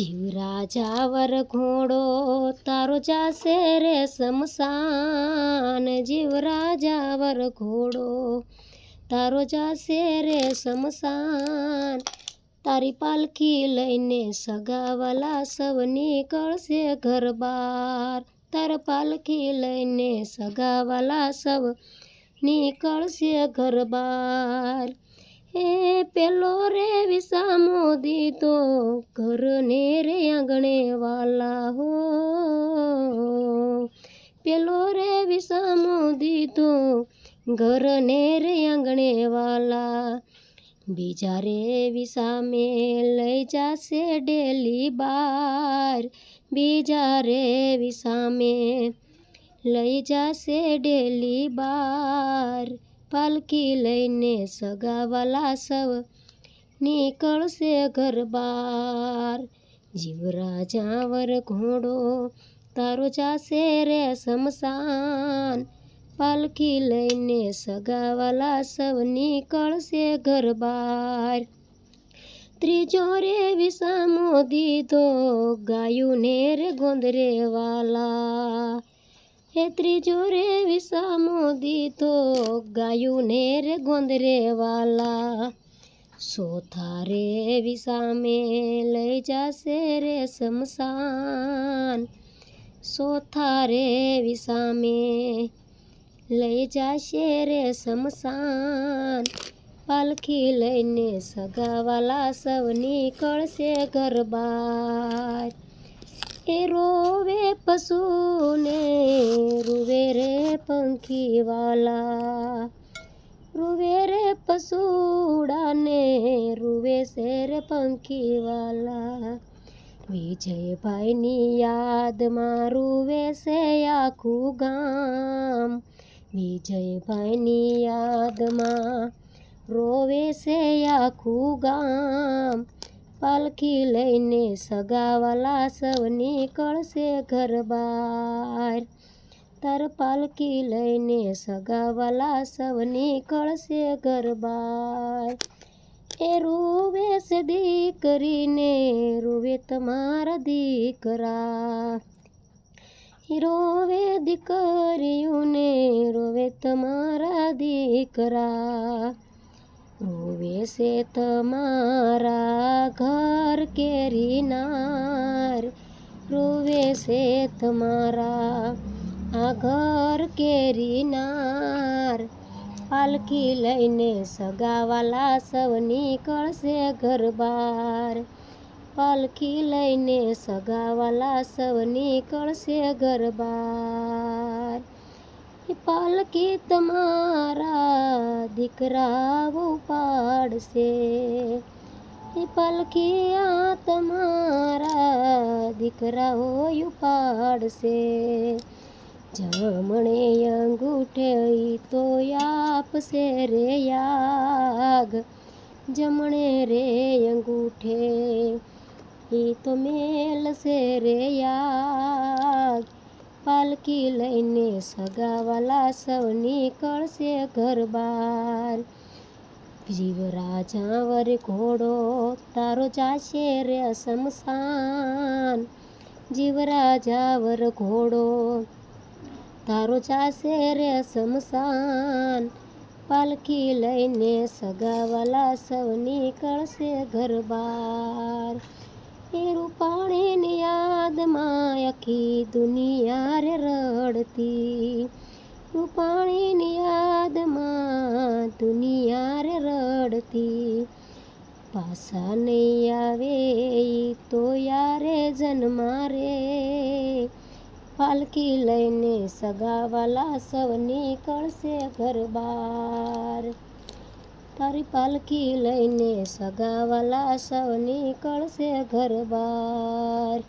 જીવ રાજા વર ઘોડો, તારો જાશે રે શમશાન. જીવ રાજા વર ઘોડો, તારો જાશે રે શમશાન. તારી પાલખી લઈને સગાવાલા સૌ નીકળશે ઘર બાર તાર પાલખી લઈને સગાવાલા સૌ નીકળશે ઘર બાર હે પેલો રે વિસામો દીધો, ઘરને રે આંગણે વાલા હો. પેલો રે વિસામો દીધો, ઘરને રે આંગણે વાલા. બીજા રે વિસામે લઈ જાશે ડેલી બાર. બીજા રે વિસામે લઈ જાશે ડેલી બાર. પાલકી લઈને સગાવાલા સવ નીકળશે ઘર બાર જીવરાજાવર રાજા વર ઘોડો તારો જાશે રે સમસાન પાલખી લઈને સગાવાલા સવ નીકળશે ઘર બાર ત્રીજો રે વિસામો દીધો ગાયું ને રે ગોંદરે વાલા હે ત્રીજો રે વિસામો દીધો ગાયું ને રે ગોંદરે વાલા સોથા રે વિસામે લઈ જાશે રે શમશાન. સોથા રે વિસામે લઈ જાશે રે શમશાન. પાલખી લઈને સગાવાલા સૌ નીકળશે ઘર બાર એ રોવે પશુને, રૂવે રે પંખીવાલા. રૂવે રે પશુડાને રૂવે શેર પંખીવાલા. પંખી વાલા વિજયભાઈની યાદમાં રૂવે છે આખું ગામ. વિજયભાઈની યાદમાં રોવે છે આખું ગામ. પાલખી લઈને સગાવાલા સૌ નીકળશે ઘર બાર તાર પાલખી લઈને સગાવાલા સૌ નીકળશે ઘર બાર એ રોવે છે દીકરીને, રૂવે તમારા દીકરા. રોવે દીકરીઓને, રોવે તમારા દીકરા. રોવે છે તમારા ઘર કેરીનાર. રોવે છે તમારા આ ઘર કેરીનાર. પાલખી લઈને સગાવાલા સૌ નીકળશે ઘર બહાર પાલખી લઈને સગાવાલા સૌ નીકળશે ઘર બહાર પાલખી તમારા દીકરાઓ પાડશે. એ પલખિયા તમારા દીકરાઓ પાડશે જમણે અંગૂઠે તો આપશે રે યાગ. જમણે રે અંગૂઠે એ તો મેલશે રે યાગ. પાલકી લઈને સગાવાલા સૌ નીકળશે ઘર બાર જીવ રાજા વર ઘોડો તારો જાશે રે શમશાન જીવ રાજા વર ઘોડો તારો જાશે રે શમશાન પાલખી લઈને સગાવાલા સૌ નીકળશે ઘર બાર એ રૂપાણીની યાદમાં આખી દુનિયા રે રડતી રૂપાણીની યાદમાં દુનિયા રે રડતી. પાછા નહીં આવે તો યારે જન્મા રે પાલકી લઈને સગાવાલા સૌ નીકળશે ઘર બાર તારી પાલખી લઈને સગાવાલા સૌ નીકળશે ઘર બાર